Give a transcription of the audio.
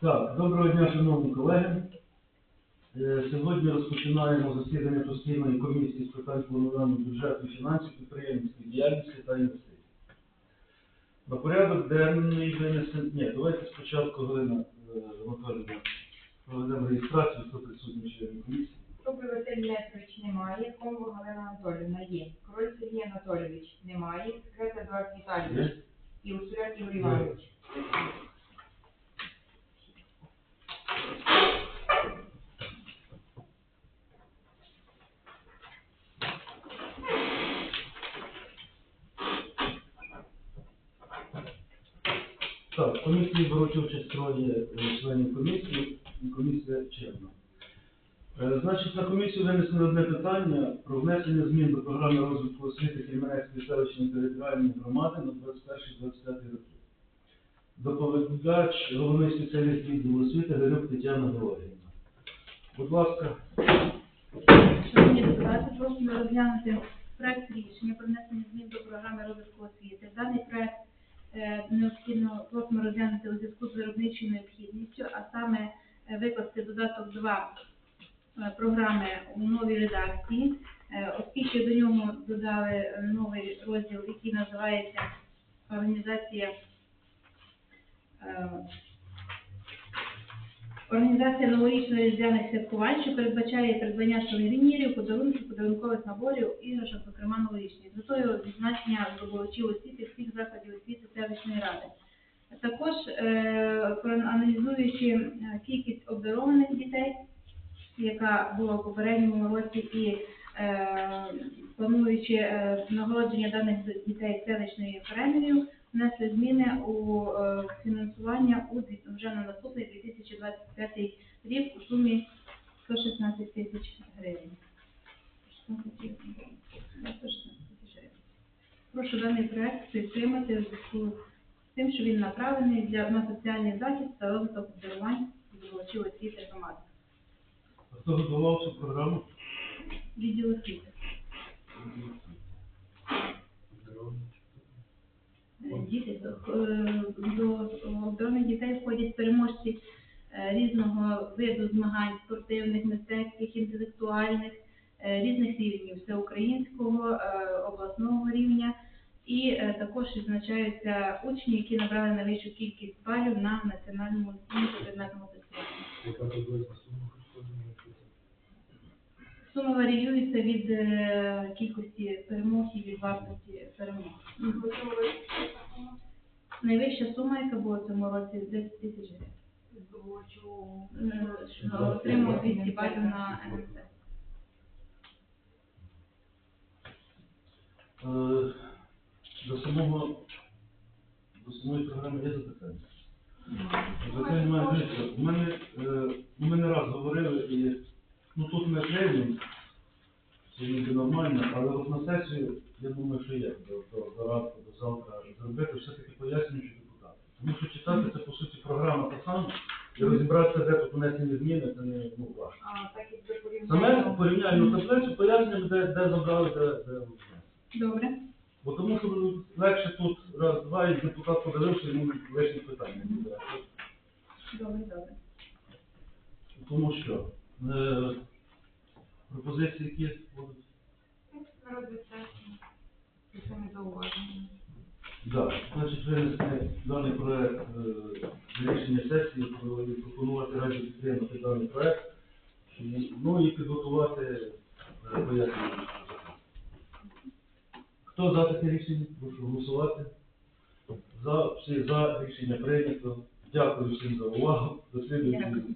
Так, доброго дня, шановні колеги. Е, Сьогодні розпочинаємо засідання постійної комісії з питань планування бюджету, фінансів, підприємницької діяльності та інвестицій. На порядок денний винесен... Ні, давайте спочатку Галина е, Анатоліївна проведемо реєстрацію, хто присутній в комісії. Василь Лесович немає, Комбо Галина Анатолівна є. Король Сергій Анатолійович Так, комісії беруть участь троє е, членів комісії і комісія червна. Е, Значить, на комісію винесено одне питання про внесення змін до програми розвитку освіти Кельменецької селищної територіальної громади на 21-25 роки. Доповідач, головний спеціаліст відділу освіти Гринюк Тетяна Георгіївна. Будь ласка, Шановні депутати, просимо розглянути проект рішення про внесення змін до програми розвитку освіти. Даний проект необхідно просимо розглянути у зв'язку з виробничою необхідністю, а саме е, викласти додаток 2 е, програми у новій редакції, е, оскільки до нього додали е, новий розділ, який називається організація. Організація новорічних різдвяних святкувань, що передбачає придбання сувенірів, подарунків, подарункових наборів, іграшок, зокрема новорічних, з метою відзначення здобувачів освіти всіх закладів освіти селищної ради. Також е, проаналізуючи е, кількість обдарованих дітей, яка була в попередньому році, і е, плануючи нагородження даних дітей селищною премією, внесли зміни у фінансування у вже на наступний 2025 рік у сумі 116 тисяч гривень. 116 тисяч гривень. Да, 116 тисяч гривень. Прошу даний проект підтримати в зв'язку з тим, що він направлений для на соціальний захист та розвиток обдарувань здобувачів освіти громади. а хто готував цю програму? Відділ освіти. Діти до, е, до обдарених дітей входять переможці різного виду змагань спортивних, мистецьких, інтелектуальних, е, різних рівнів всеукраїнського, е, обласного рівня. І е, також відзначаються учні, які набрали найвищу кількість балів на національному інституті предметному тестуванні. Сума варіюється від е, кількості перемог і від вартості перемог. Найвища сума, яка була в цьому році, 10 тисяч гривень. Що Отримав 200 балів на НМТ. До самого до самої програми є запитання? Запитання немає. Дивіться, У мене е, ми раз говорили і ну тут не тренінг, це ніби нормально, але от на сесію я думаю, що є до, до, до ранку, завтра зробити все-таки пояснюючи депутатам. Тому що читати це по суті програма та сама, і розібратися, де тут внесені зміни, це не ну, важко. А, так як Саме порівняли. порівняльну таблицю пояснюємо, де, де забрали, де, де внесли. Добре. Бо тому що легше тут раз-два, і депутат подивився, йому лишні питання не буде. Добре, добре. Тому що е, пропозиції які будуть? Народ сесії. З цими зауваженнями. Да. Значить, винести даний проект е, рішення сесії, пропонувати раді підтримати даний проект, ну і підготувати е, пояснення. Хто за таке рішення? Прошу голосувати. За, всі за рішення прийнято. Дякую всім за увагу. До слідуючої. Дякую.